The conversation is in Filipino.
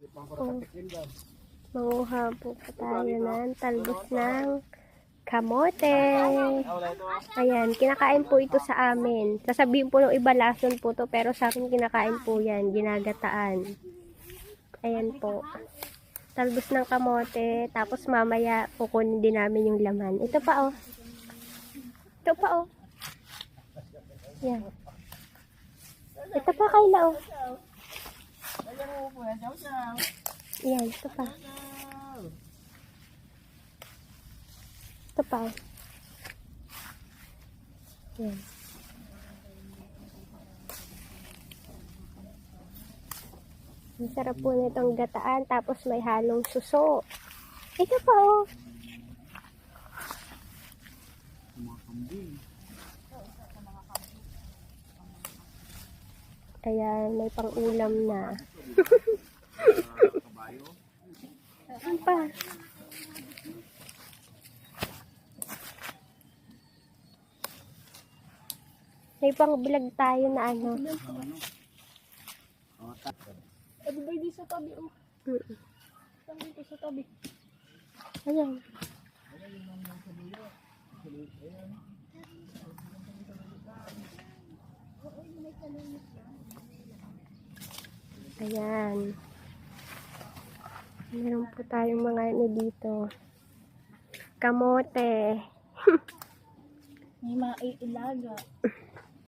Oh. Manguha po pa tayo ng talbos ng kamote. Ayan, kinakain po ito sa amin. Sasabihin po ng iba lason po to, pero sa akin kinakain po yan, ginagataan. Ayan po. Talbos ng kamote, tapos mamaya kukunin din namin yung laman. Ito pa oh. Ito pa oh. Yan. Ito pa Kayla oh. Yan, ito pa. Ito pa. oh. Yan. Ang sarap po nitong gataan, tapos may halong suso. Ito pa oh. Ayan, may pang-ulam na. Ano pa? May pang-vlog tayo na ano. Ano ba di sa tabi? Oh, saan dito sa tabi? Ayan. Ayan. Meron po tayong mga ano dito. Kamote. May mga ilaga.